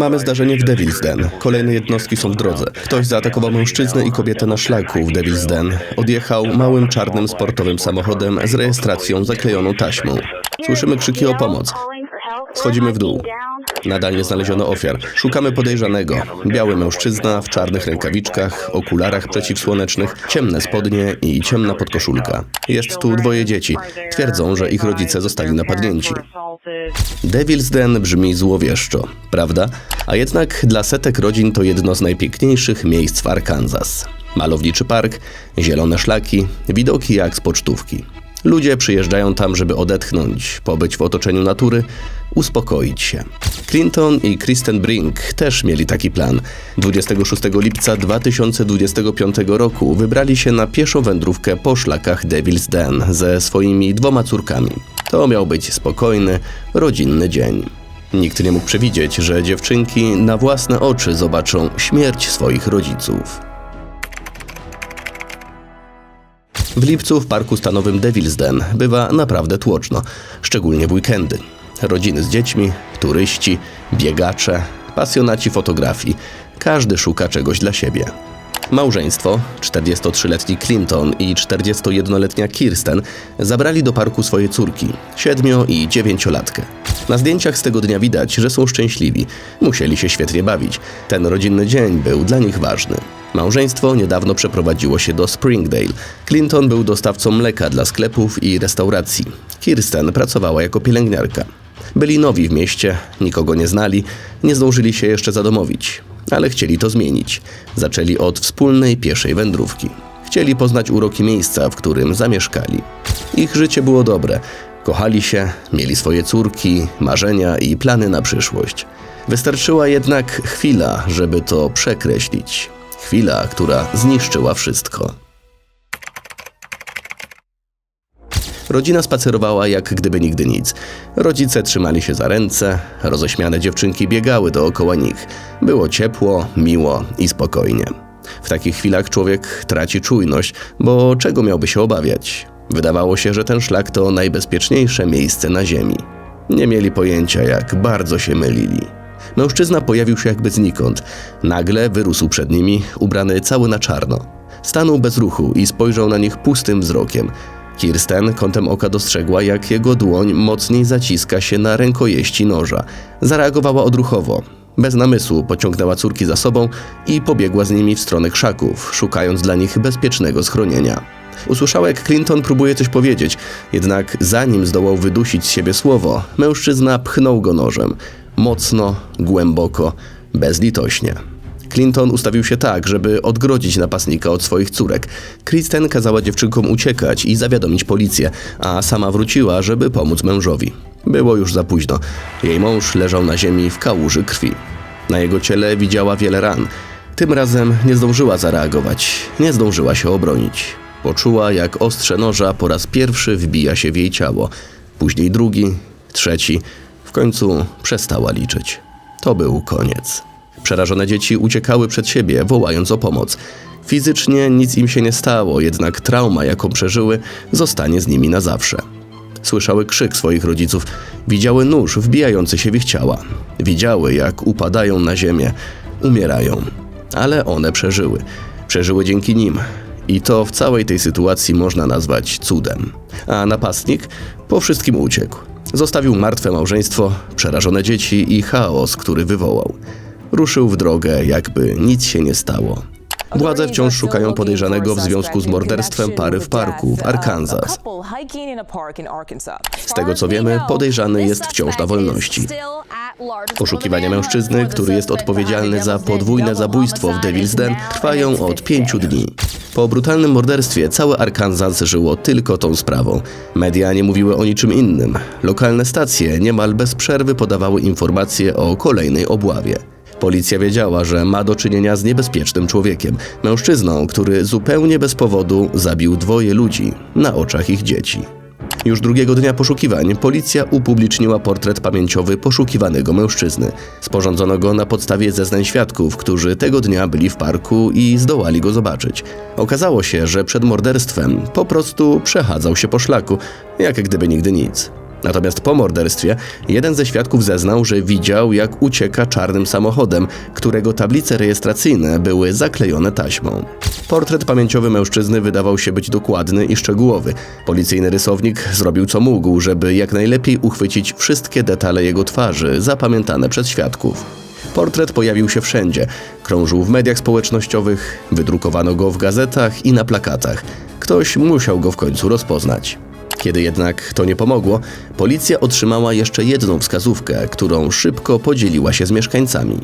Mamy zdarzenie w Devil's. Kolejne jednostki są w drodze. Ktoś zaatakował mężczyznę i kobietę na szlaku w Devil's. Odjechał małym czarnym sportowym samochodem z rejestracją zaklejoną taśmą. Słyszymy krzyki o pomoc. Schodzimy w dół. Nadal nie znaleziono ofiar. Szukamy podejrzanego. Biały mężczyzna w czarnych rękawiczkach, okularach przeciwsłonecznych, ciemne spodnie i ciemna podkoszulka. Jest tu dwoje dzieci. Twierdzą, że ich rodzice zostali napadnięci. Devil's Den brzmi złowieszczo, prawda? A jednak dla setek rodzin to jedno z najpiękniejszych miejsc w Arkansas. Malowniczy park, zielone szlaki, widoki jak z pocztówki. Ludzie przyjeżdżają tam, żeby odetchnąć, pobyć w otoczeniu natury, uspokoić się. Clinton i Kristen Brink też mieli taki plan. 26 lipca 2025 roku wybrali się na pieszą wędrówkę po szlakach Devil's Den ze swoimi dwoma córkami. To miał być spokojny, rodzinny dzień. Nikt nie mógł przewidzieć, że dziewczynki na własne oczy zobaczą śmierć swoich rodziców. W lipcu w parku stanowym Devil's Den bywa naprawdę tłoczno, szczególnie w weekendy. Rodziny z dziećmi, turyści, biegacze, pasjonaci fotografii. Każdy szuka czegoś dla siebie. Małżeństwo, 43-letni Clinton i 41-letnia Kirsten, zabrali do parku swoje córki, 7 i 9-latkę. Na zdjęciach z tego dnia widać, że są szczęśliwi. Musieli się świetnie bawić. Ten rodzinny dzień był dla nich ważny. Małżeństwo niedawno przeprowadziło się do Springdale. Clinton był dostawcą mleka dla sklepów i restauracji. Kirsten pracowała jako pielęgniarka. Byli nowi w mieście, nikogo nie znali, nie zdążyli się jeszcze zadomowić, ale chcieli to zmienić. Zaczęli od wspólnej pieszej wędrówki. Chcieli poznać uroki miejsca, w którym zamieszkali. Ich życie było dobre. Kochali się, mieli swoje córki, marzenia i plany na przyszłość. Wystarczyła jednak chwila, żeby to przekreślić. Chwila, która zniszczyła wszystko. Rodzina spacerowała jak gdyby nigdy nic. Rodzice trzymali się za ręce, roześmiane dziewczynki biegały dookoła nich. Było ciepło, miło i spokojnie. W takich chwilach człowiek traci czujność, bo czego miałby się obawiać? Wydawało się, że ten szlak to najbezpieczniejsze miejsce na Ziemi. Nie mieli pojęcia, jak bardzo się mylili. Mężczyzna pojawił się jakby znikąd. Nagle wyrósł przed nimi, ubrany cały na czarno. Stanął bez ruchu i spojrzał na nich pustym wzrokiem. Kirsten kątem oka dostrzegła, jak jego dłoń mocniej zaciska się na rękojeści noża. Zareagowała odruchowo. Bez namysłu pociągnęła córki za sobą i pobiegła z nimi w stronę krzaków, szukając dla nich bezpiecznego schronienia. Usłyszała, jak Clinton próbuje coś powiedzieć, jednak zanim zdołał wydusić z siebie słowo, mężczyzna pchnął go nożem. Mocno, głęboko, bezlitośnie. Clinton ustawił się tak, żeby odgrodzić napastnika od swoich córek. Kristen kazała dziewczynkom uciekać i zawiadomić policję, a sama wróciła, żeby pomóc mężowi. Było już za późno. Jej mąż leżał na ziemi w kałuży krwi. Na jego ciele widziała wiele ran. Tym razem nie zdążyła zareagować, nie zdążyła się obronić. Poczuła, jak ostrze noża po raz pierwszy wbija się w jej ciało, później drugi, trzeci. W końcu przestała liczyć. To był koniec. Przerażone dzieci uciekały przed siebie, wołając o pomoc. Fizycznie nic im się nie stało, jednak trauma, jaką przeżyły, zostanie z nimi na zawsze. Słyszały krzyk swoich rodziców, widziały nóż wbijający się w ich ciała. Widziały, jak upadają na ziemię, umierają. Ale one przeżyły. Przeżyły dzięki nim. I to w całej tej sytuacji można nazwać cudem. A napastnik po wszystkim uciekł. Zostawił martwe małżeństwo, przerażone dzieci i chaos, który wywołał. Ruszył w drogę, jakby nic się nie stało. Władze wciąż szukają podejrzanego w związku z morderstwem pary w parku w Arkansas. Z tego co wiemy, podejrzany jest wciąż na wolności. Poszukiwania mężczyzny, który jest odpowiedzialny za podwójne zabójstwo w Devil's Den, trwają od pięciu dni. Po brutalnym morderstwie całe Arkansas żyło tylko tą sprawą. Media nie mówiły o niczym innym. Lokalne stacje niemal bez przerwy podawały informacje o kolejnej obławie. Policja wiedziała, że ma do czynienia z niebezpiecznym człowiekiem, mężczyzną, który zupełnie bez powodu zabił dwoje ludzi na oczach ich dzieci. Już drugiego dnia poszukiwań policja upubliczniła portret pamięciowy poszukiwanego mężczyzny. Sporządzono go na podstawie zeznań świadków, którzy tego dnia byli w parku i zdołali go zobaczyć. Okazało się, że przed morderstwem po prostu przechadzał się po szlaku, jak gdyby nigdy nic. Natomiast po morderstwie jeden ze świadków zeznał, że widział, jak ucieka czarnym samochodem, którego tablice rejestracyjne były zaklejone taśmą. Portret pamięciowy mężczyzny wydawał się być dokładny i szczegółowy. Policyjny rysownik zrobił co mógł, żeby jak najlepiej uchwycić wszystkie detale jego twarzy, zapamiętane przez świadków. Portret pojawił się wszędzie. Krążył w mediach społecznościowych, wydrukowano go w gazetach i na plakatach. Ktoś musiał go w końcu rozpoznać. Kiedy jednak to nie pomogło, policja otrzymała jeszcze jedną wskazówkę, którą szybko podzieliła się z mieszkańcami.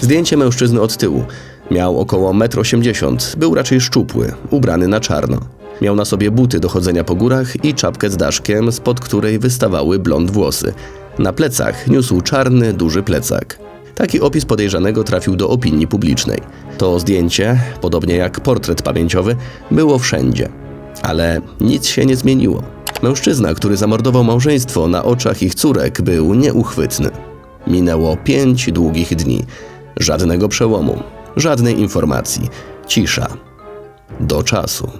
Zdjęcie mężczyzny od tyłu. Miał około 1,80 m, był raczej szczupły, ubrany na czarno. Miał na sobie buty do chodzenia po górach i czapkę z daszkiem, spod której wystawały blond włosy. Na plecach niósł czarny, duży plecak. Taki opis podejrzanego trafił do opinii publicznej. To zdjęcie, podobnie jak portret pamięciowy, było wszędzie. Ale nic się nie zmieniło. Mężczyzna, który zamordował małżeństwo na oczach ich córek, był nieuchwytny. Minęło pięć długich dni. Żadnego przełomu, żadnej informacji. Cisza. Do czasu.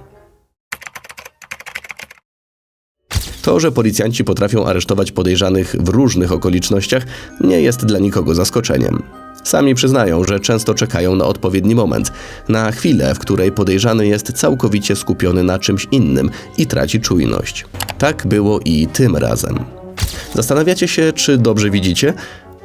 To, że policjanci potrafią aresztować podejrzanych w różnych okolicznościach, nie jest dla nikogo zaskoczeniem. Sami przyznają, że często czekają na odpowiedni moment, na chwilę, w której podejrzany jest całkowicie skupiony na czymś innym i traci czujność. Tak było i tym razem. Zastanawiacie się, czy dobrze widzicie?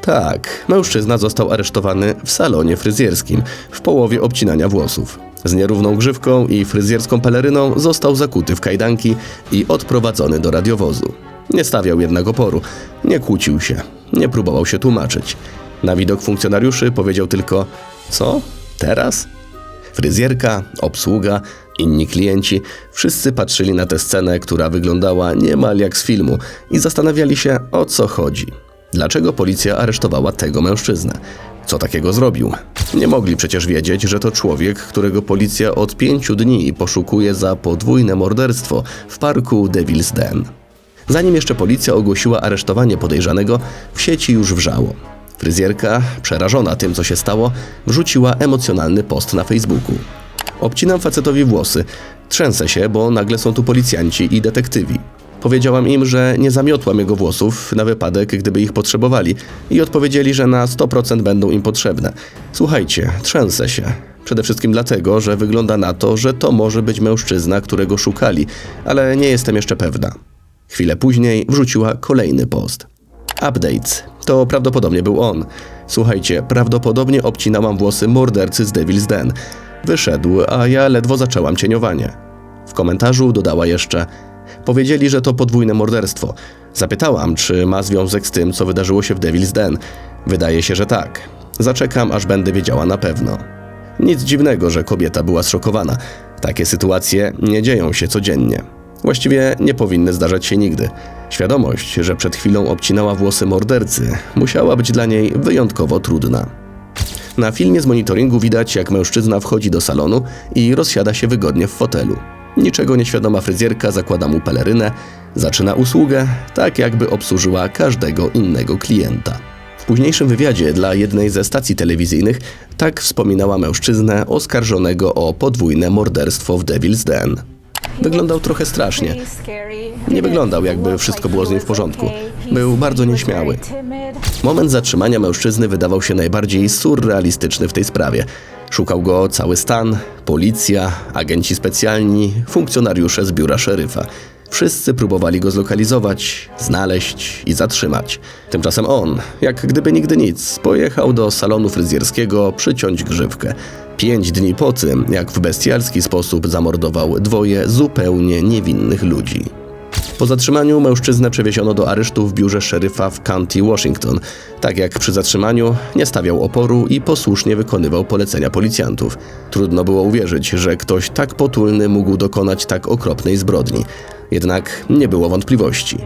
Tak, mężczyzna został aresztowany w salonie fryzjerskim, w połowie obcinania włosów. Z nierówną grzywką i fryzjerską peleryną został zakuty w kajdanki i odprowadzony do radiowozu. Nie stawiał jednak oporu, nie kłócił się, nie próbował się tłumaczyć. Na widok funkcjonariuszy powiedział tylko: Co? Teraz? Fryzjerka, obsługa, inni klienci, wszyscy patrzyli na tę scenę, która wyglądała niemal jak z filmu i zastanawiali się, o co chodzi. Dlaczego policja aresztowała tego mężczyznę? Co takiego zrobił? Nie mogli przecież wiedzieć, że to człowiek, którego policja od pięciu dni poszukuje za podwójne morderstwo w parku Devil's Den. Zanim jeszcze policja ogłosiła aresztowanie podejrzanego, w sieci już wrzało. Fryzjerka, przerażona tym, co się stało, wrzuciła emocjonalny post na Facebooku. Obcinam facetowi włosy. Trzęsę się, bo nagle są tu policjanci i detektywi. Powiedziałam im, że nie zamiotłam jego włosów na wypadek, gdyby ich potrzebowali i odpowiedzieli, że na 100% będą im potrzebne. Słuchajcie, trzęsę się. Przede wszystkim dlatego, że wygląda na to, że to może być mężczyzna, którego szukali, ale nie jestem jeszcze pewna. Chwilę później wrzuciła kolejny post. Updates. To prawdopodobnie był on. Słuchajcie, prawdopodobnie obcinałam włosy mordercy z Devil's Den. Wyszedł, a ja ledwo zaczęłam cieniowanie. W komentarzu dodała jeszcze: Powiedzieli, że to podwójne morderstwo. Zapytałam, czy ma związek z tym, co wydarzyło się w Devil's Den. Wydaje się, że tak. Zaczekam, aż będę wiedziała na pewno. Nic dziwnego, że kobieta była zszokowana. Takie sytuacje nie dzieją się codziennie. Właściwie nie powinny zdarzać się nigdy. Świadomość, że przed chwilą obcinała włosy mordercy, musiała być dla niej wyjątkowo trudna. Na filmie z monitoringu widać, jak mężczyzna wchodzi do salonu i rozsiada się wygodnie w fotelu. Niczego nieświadoma fryzjerka zakłada mu pelerynę, zaczyna usługę, tak jakby obsłużyła każdego innego klienta. W późniejszym wywiadzie dla jednej ze stacji telewizyjnych tak wspominała mężczyznę oskarżonego o podwójne morderstwo w Devil's Den. Wyglądał trochę strasznie. Nie wyglądał, jakby wszystko było z nim w porządku. Był bardzo nieśmiały. Moment zatrzymania mężczyzny wydawał się najbardziej surrealistyczny w tej sprawie. Szukał go cały stan, policja, agenci specjalni, funkcjonariusze z biura szeryfa. Wszyscy próbowali go zlokalizować, znaleźć i zatrzymać. Tymczasem on, jak gdyby nigdy nic, pojechał do salonu fryzjerskiego przyciąć grzywkę. Pięć dni po tym, jak w bestialski sposób zamordował dwoje zupełnie niewinnych ludzi. Po zatrzymaniu mężczyznę przewieziono do aresztu w biurze szeryfa w County Washington. Tak jak przy zatrzymaniu, nie stawiał oporu i posłusznie wykonywał polecenia policjantów. Trudno było uwierzyć, że ktoś tak potulny mógł dokonać tak okropnej zbrodni. Jednak nie było wątpliwości.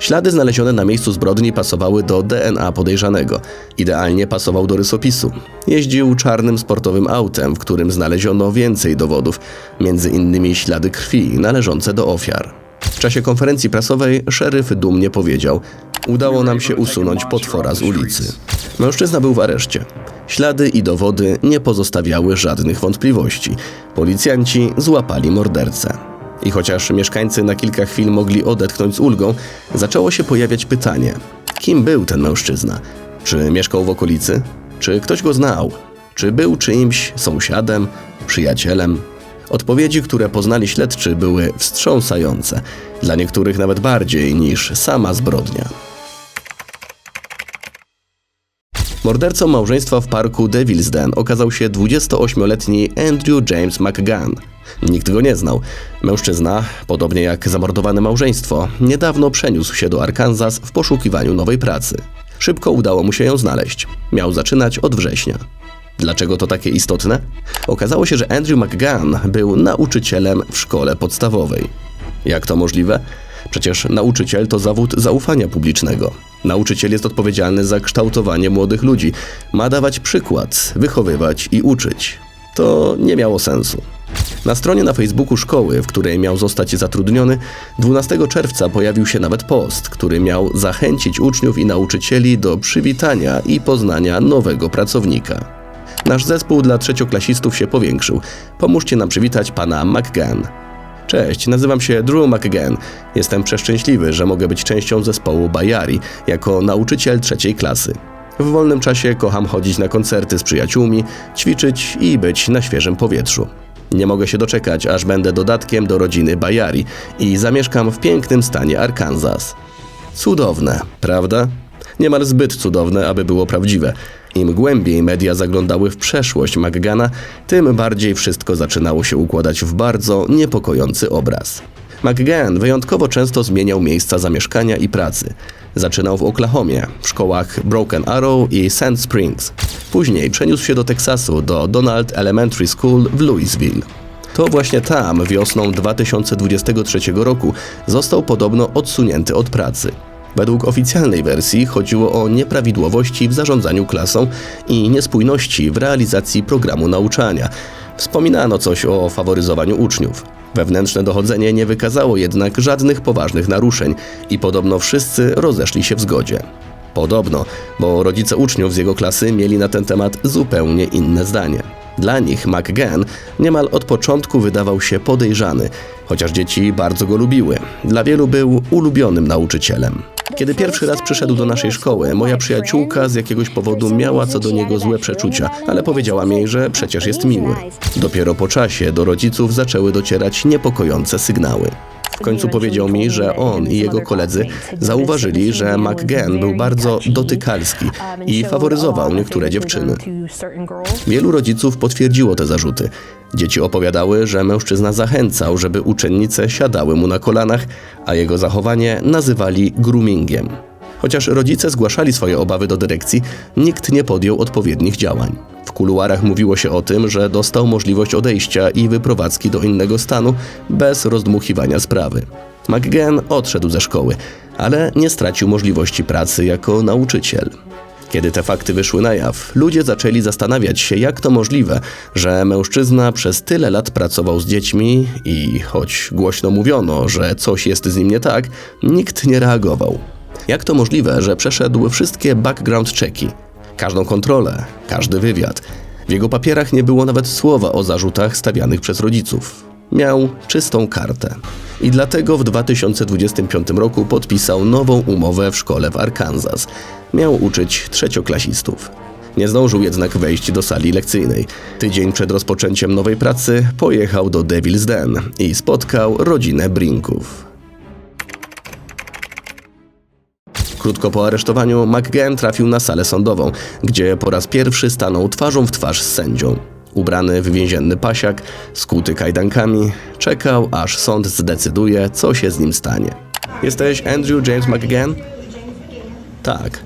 Ślady znalezione na miejscu zbrodni pasowały do DNA podejrzanego. Idealnie pasował do rysopisu. Jeździł czarnym sportowym autem, w którym znaleziono więcej dowodów, między innymi ślady krwi należące do ofiar. W czasie konferencji prasowej szeryf dumnie powiedział: Udało nam się usunąć potwora z ulicy. Mężczyzna był w areszcie. Ślady i dowody nie pozostawiały żadnych wątpliwości. Policjanci złapali mordercę. I chociaż mieszkańcy na kilka chwil mogli odetchnąć z ulgą, zaczęło się pojawiać pytanie: kim był ten mężczyzna? Czy mieszkał w okolicy? Czy ktoś go znał? Czy był czyimś sąsiadem, przyjacielem? Odpowiedzi, które poznali śledczy, były wstrząsające, dla niektórych nawet bardziej niż sama zbrodnia. Mordercą małżeństwa w parku Devil's Den okazał się 28-letni Andrew James McGann. Nikt go nie znał. Mężczyzna, podobnie jak zamordowane małżeństwo, niedawno przeniósł się do Arkansas w poszukiwaniu nowej pracy. Szybko udało mu się ją znaleźć. Miał zaczynać od września. Dlaczego to takie istotne? Okazało się, że Andrew McGann był nauczycielem w szkole podstawowej. Jak to możliwe? Przecież nauczyciel to zawód zaufania publicznego. Nauczyciel jest odpowiedzialny za kształtowanie młodych ludzi, ma dawać przykład, wychowywać i uczyć. To nie miało sensu. Na stronie na Facebooku szkoły, w której miał zostać zatrudniony, 12 czerwca pojawił się nawet post, który miał zachęcić uczniów i nauczycieli do przywitania i poznania nowego pracownika. Nasz zespół dla trzecioklasistów się powiększył. Pomóżcie nam przywitać pana McGann. Cześć, nazywam się Drew McGann. Jestem przeszczęśliwy, że mogę być częścią zespołu Bajari jako nauczyciel trzeciej klasy. W wolnym czasie kocham chodzić na koncerty z przyjaciółmi, ćwiczyć i być na świeżym powietrzu. Nie mogę się doczekać, aż będę dodatkiem do rodziny Bajari i zamieszkam w pięknym stanie Arkansas. Cudowne, prawda? Niemal zbyt cudowne, aby było prawdziwe. Im głębiej media zaglądały w przeszłość McGana, tym bardziej wszystko zaczynało się układać w bardzo niepokojący obraz. McGann wyjątkowo często zmieniał miejsca zamieszkania i pracy. Zaczynał w Oklahomie, w szkołach Broken Arrow i Sand Springs. Później przeniósł się do Teksasu, do Donald Elementary School w Louisville. To właśnie tam wiosną 2023 roku został podobno odsunięty od pracy. Według oficjalnej wersji chodziło o nieprawidłowości w zarządzaniu klasą i niespójności w realizacji programu nauczania. Wspominano coś o faworyzowaniu uczniów. Wewnętrzne dochodzenie nie wykazało jednak żadnych poważnych naruszeń i podobno wszyscy rozeszli się w zgodzie. Podobno, bo rodzice uczniów z jego klasy mieli na ten temat zupełnie inne zdanie. Dla nich McGann niemal od początku wydawał się podejrzany, chociaż dzieci bardzo go lubiły. Dla wielu był ulubionym nauczycielem. Kiedy pierwszy raz przyszedł do naszej szkoły, moja przyjaciółka z jakiegoś powodu miała co do niego złe przeczucia, ale powiedziała mi, że przecież jest miły. Dopiero po czasie do rodziców zaczęły docierać niepokojące sygnały. W końcu powiedział mi, że on i jego koledzy zauważyli, że McGann był bardzo dotykalski i faworyzował niektóre dziewczyny. Wielu rodziców potwierdziło te zarzuty. Dzieci opowiadały, że mężczyzna zachęcał, żeby uczennice siadały mu na kolanach, a jego zachowanie nazywali groomingiem. Chociaż rodzice zgłaszali swoje obawy do dyrekcji, nikt nie podjął odpowiednich działań. W kuluarach mówiło się o tym, że dostał możliwość odejścia i wyprowadzki do innego stanu bez rozdmuchiwania sprawy. McGann odszedł ze szkoły, ale nie stracił możliwości pracy jako nauczyciel. Kiedy te fakty wyszły na jaw, ludzie zaczęli zastanawiać się, jak to możliwe, że mężczyzna przez tyle lat pracował z dziećmi i choć głośno mówiono, że coś jest z nim nie tak, nikt nie reagował. Jak to możliwe, że przeszedł wszystkie background checki, każdą kontrolę, każdy wywiad? W jego papierach nie było nawet słowa o zarzutach stawianych przez rodziców. Miał czystą kartę. I dlatego w 2025 roku podpisał nową umowę w szkole w Arkansas. Miał uczyć trzecioklasistów. Nie zdążył jednak wejść do sali lekcyjnej. Tydzień przed rozpoczęciem nowej pracy pojechał do Devil's Den i spotkał rodzinę Brinków. Krótko po aresztowaniu McGann trafił na salę sądową, gdzie po raz pierwszy stanął twarzą w twarz z sędzią. Ubrany w więzienny pasiak, skuty kajdankami, czekał aż sąd zdecyduje, co się z nim stanie. Jesteś Andrew James McGann? Tak.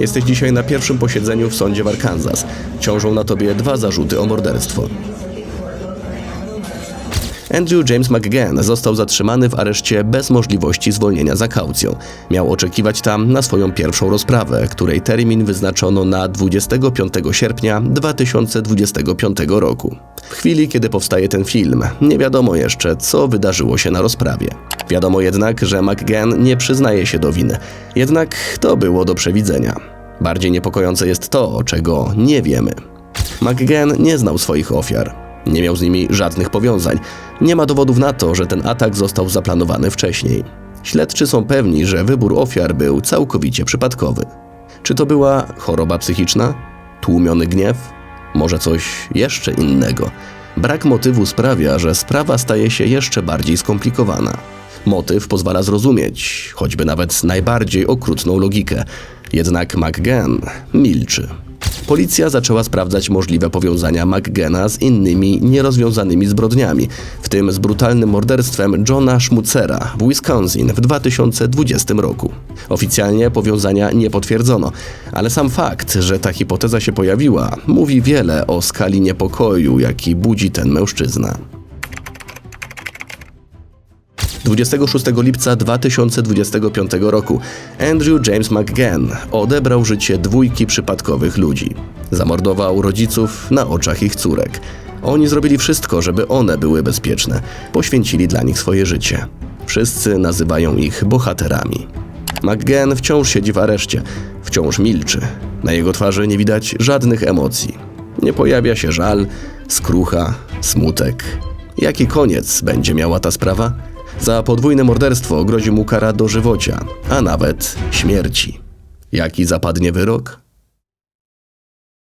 Jesteś dzisiaj na pierwszym posiedzeniu w sądzie w Arkansas. Ciążą na tobie dwa zarzuty o morderstwo. Andrew James McGann został zatrzymany w areszcie bez możliwości zwolnienia za kaucją. Miał oczekiwać tam na swoją pierwszą rozprawę, której termin wyznaczono na 25 sierpnia 2025 roku. W chwili, kiedy powstaje ten film, nie wiadomo jeszcze, co wydarzyło się na rozprawie. Wiadomo jednak, że McGann nie przyznaje się do winy. Jednak to było do przewidzenia. Bardziej niepokojące jest to, czego nie wiemy. McGann nie znał swoich ofiar. Nie miał z nimi żadnych powiązań. Nie ma dowodów na to, że ten atak został zaplanowany wcześniej. Śledczy są pewni, że wybór ofiar był całkowicie przypadkowy. Czy to była choroba psychiczna? Tłumiony gniew? Może coś jeszcze innego? Brak motywu sprawia, że sprawa staje się jeszcze bardziej skomplikowana. Motyw pozwala zrozumieć, choćby nawet najbardziej okrutną logikę. Jednak McGann milczy. Policja zaczęła sprawdzać możliwe powiązania McGanna z innymi nierozwiązanymi zbrodniami, w tym z brutalnym morderstwem Johna Schmutzera w Wisconsin w 2020 roku. Oficjalnie powiązania nie potwierdzono, ale sam fakt, że ta hipoteza się pojawiła, mówi wiele o skali niepokoju, jaki budzi ten mężczyzna. 26 lipca 2025 roku Andrew James McGann odebrał życie dwójki przypadkowych ludzi. Zamordował rodziców na oczach ich córek. Oni zrobili wszystko, żeby one były bezpieczne. Poświęcili dla nich swoje życie. Wszyscy nazywają ich bohaterami. McGann wciąż siedzi w areszcie, wciąż milczy. Na jego twarzy nie widać żadnych emocji. Nie pojawia się żal, skrucha, smutek. Jaki koniec będzie miała ta sprawa? Za podwójne morderstwo grozi mu kara dożywocia, a nawet śmierci. Jaki zapadnie wyrok?